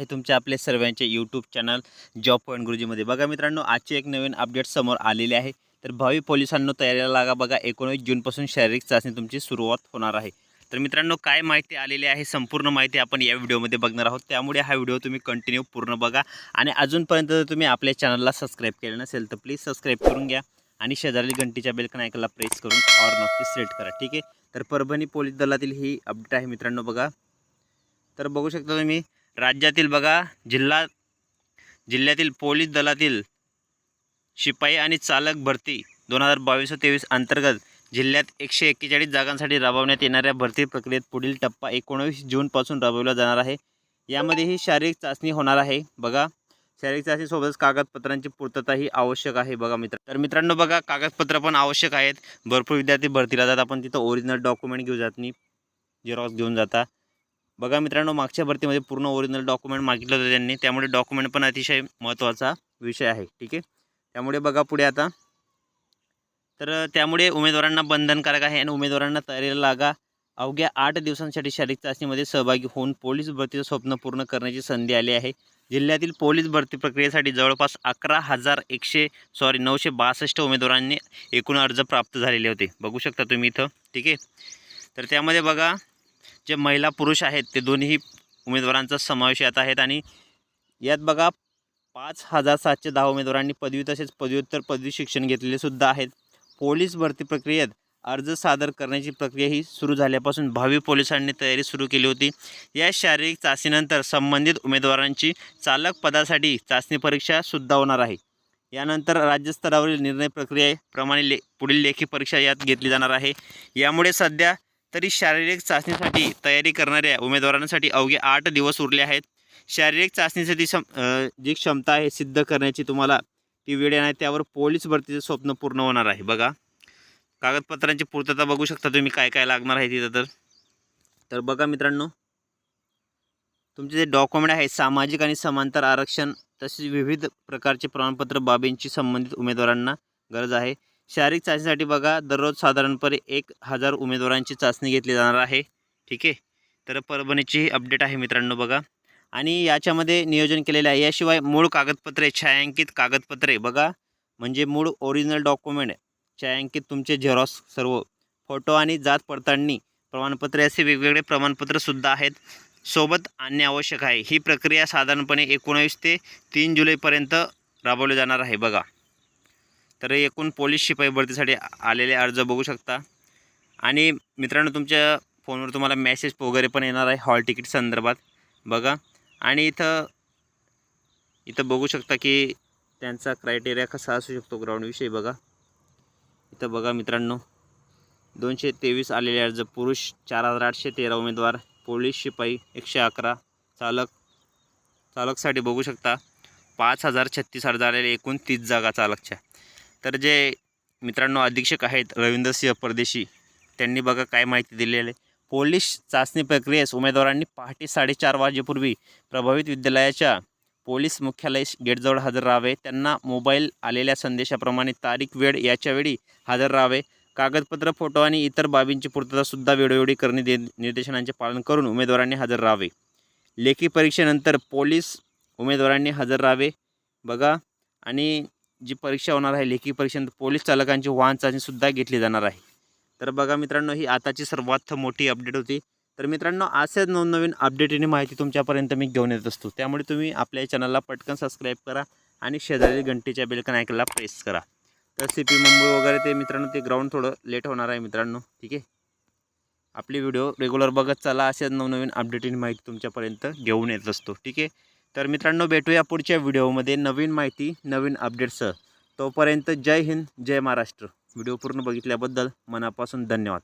आहे तुमच्या आपल्या सर्वांचे यूट्यूब चॅनल जॉब पॉईंट गुरुजीमध्ये बघा मित्रांनो आजची एक नवीन अपडेट समोर आलेली आहे. तर भावी पोलिसांना तयारीला लागा बघा. एकोणीस जूनपासून शारीरिक चाचणी तुमची सुरुवात होणार आहे. तर मित्रांनो काय माहिती आलेली आहे संपूर्ण माहिती आपण या व्हिडिओमध्ये बघणार आहोत. त्यामुळे हा व्हिडिओ तुम्ही कंटिन्यू पूर्ण बघा. आणि अजूनपर्यंत जर तुम्ही आपल्या चॅनलला सबस्क्राईब केलं नसेल तर प्लीज सबस्क्राईब करून घ्या. आणि शेजारी घंटीच्या बेलकन ऐकायला प्रेस करून ऑर नक्की सिलेक्ट करा. ठीक आहे? तर परभणी पोलीस दलातील ही अपडेट आहे मित्रांनो बघा. तर बघू शकता तुम्ही राज्यातील बघा जिल्हा जिल्ह्यातील पोलीस दलातील शिपाई आणि चालक भरती दोन हजार बावीस तेवीस अंतर्गत जिल्ह्यात एकशे एक्केचाळीस जागांसाठी राबवण्यात येणाऱ्या भरती प्रक्रियेत पुढील टप्पा एकोणवीस जूनपासून राबवला जाणार आहे. यामध्ये ही शारीरिक चाचणी होणार आहे. बघा शारीरिक चाचणीसोबतच कागदपत्रांची पूर्तताही आवश्यक आहे बघा मित्र तर मित्रांनो बघा कागदपत्र पण आवश्यक आहेत. भरपूर विद्यार्थी भरतीला जातात. आपण तिथं ओरिजिनल डॉक्युमेंट घेऊन जात नाही. झेरॉक्स घेऊन जाता. बघा मित्रांनो मागच्या भरतीमध्ये पूर्ण ओरिजिनल डॉक्युमेंट मागितलं होतं त्यांनी. त्यामुळे डॉक्युमेंट पण अतिशय महत्त्वाचा विषय आहे ठीक आहे? त्यामुळे बघा पुढे आता. तर त्यामुळे उमेदवारांना बंधनकारक आहे आणि उमेदवारांना तयारीला लागा. अवघ्या आठ दिवसांसाठी शारीरिक चाचणीमध्ये सहभागी होऊन पोलीस भरतीचं स्वप्न पूर्ण करण्याची संधी आली आहे. जिल्ह्यातील पोलीस भरती प्रक्रियेसाठी जवळपास अकरा हजार एकशे सॉरी नऊशे बासष्ट उमेदवारांनी एकूण अर्ज प्राप्त झालेले होते. बघू शकता तुम्ही इथं ठीक आहे? तर त्यामध्ये बघा जे महिला पुरुष आहेत ते दोन्ही उमेदवारांचा समावेश यात आहेत आणि यात बघा पाच हजार सातशे दहा उमेदवारांनी पदवी तसेच पदव्युत्तर पदवी शिक्षण घेतलेले सुद्धा आहेत. पोलीस भरती प्रक्रियेत अर्ज सादर करण्याची प्रक्रिया ही सुरू झाल्यापासून भावी पोलिसांनी तयारी सुरू केली होती. या शारीरिक चाचणीनंतर संबंधित उमेदवारांची चालक पदासाठी चाचणी परीक्षा सुद्धा होणार आहे. यानंतर राज्यस्तरावरील निर्णय प्रक्रियेप्रमाणे ले पुढील लेखी परीक्षा यात घेतली जाणार आहे. यामुळे सध्या तरी शारीरिक चाचणीसाठी तयारी करणाऱ्या उमेदवारांसाठी अवघे आठ दिवस उरले आहेत. शारीरिक चाचणीसाठी क्षम जी क्षमता आहे सिद्ध करण्याची तुम्हाला ती वेळ आहे. त्यावर पोलीस भरतीचं स्वप्न पूर्ण होणार आहे. बघा. कागदपत्रांची पूर्तता बघू शकता तुम्ही काय काय लागणार आहे तिथं तर. तर बघा मित्रांनो. तुमचे जे डॉक्युमेंट आहेत सामाजिक आणि समांतर आरक्षण तसेच विविध प्रकारचे प्रमाणपत्र बाबींची संबंधित उमेदवारांना गरज आहे. शारीरिक चाचणीसाठी बघा दररोज साधारणपणे एक हजार उमेदवारांची चाचणी घेतली जाणार आहे. ठीक आहे? तर परभणीची अपडेट आहे मित्रांनो बघा. आणि याच्यामध्ये नियोजन केलेलं आहे. याशिवाय मूळ कागदपत्रे छायांकित कागदपत्रे बघा. म्हणजे मूळ ओरिजिनल डॉक्युमेंट छायांकित तुमचे झेरॉक्स सर्व फोटो आणि जात पडताळणी प्रमाणपत्रे असे वेगवेगळे प्रमाणपत्रसुद्धा आहेत. सोबत आणणे आवश्यक आहे. ही प्रक्रिया साधारणपणे एकोणावीस ते तीन जुलैपर्यंत राबवली जाणार आहे बघा. तर एकूण पोलीस शिपाई भरतीसाठी आलेले अर्ज बघू शकता. आणि मित्रांनो तुमच्या फोनवर तुम्हाला मेसेज वगैरे पण येणार आहे हॉल तिकीट संदर्भात. बघा. आणि इथं इथं बघू शकता की त्यांचा क्रायटेरिया कसा असू शकतो ग्राउंडविषयी बघा. इथं बघा मित्रांनो. दोनशे तेवीस आलेले अर्ज पुरुष चार हजार आठशे तेरा उमेदवार पोलीस शिपाई एकशे अकरा चालक चालकसाठी बघू शकता. पाच हजार छत्तीस अर्ज आलेले एकूण तीस जागा चालकच्या. तर जे मित्रांनो अधीक्षक आहेत रवींद्रसिंह परदेशी त्यांनी बघा काय माहिती दिलेली आहे. पोलीस चाचणी प्रक्रियेस उमेदवारांनी पहाटे साडेचार वाजेपूर्वी प्रभावित विद्यालयाच्या पोलीस मुख्यालय गेटजवळ हजर राहावे. त्यांना मोबाईल आलेल्या संदेशाप्रमाणे तारीख वेळ याच्यावेळी हजर राहावे. कागदपत्र फोटो आणि इतर बाबींची पूर्ततासुद्धा वेळोवेळी करणे दे निर्देशनांचे पालन करून उमेदवारांनी हजर राहावे. लेखी परीक्षेनंतर पोलीस उमेदवारांनी हजर राहावे. बघा आणि जी परीक्षा होणार आहे लेखी परीक्षा पोलीस चालकांची वाहन चाचणीसुद्धा घेतली जाणार आहे. तर बघा मित्रांनो ही आताची सर्वात मोठी अपडेट होती. तर मित्रांनो असेच नवनवीन अपडेट आणि माहिती तुमच्यापर्यंत मी घेऊन येत असतो. त्यामुळे तुम्ही आपल्या चॅनलला पटकन सबस्क्राईब करा आणि शेजारी घंटेच्या बेलकन ऐकायला प्रेस करा. तर सी पी मुंबई वगैरे ते मित्रांनो ते ग्राउंड थोडं लेट होणार आहे मित्रांनो. ठीक आहे? आपली व्हिडिओ रेग्युलर बघत चला असेच नवनवीन अपडेट आणि माहिती तुमच्यापर्यंत घेऊन येत असतो. ठीक आहे? तर मित्रांनो भेटूया पुढच्या व्हिडिओमध्ये नवीन माहिती नवीन अपडेट्ससह तोपर्यंत जय हिंद जय महाराष्ट्र. व्हिडिओ पूर्ण बघितल्याबद्दल मनापासून धन्यवाद.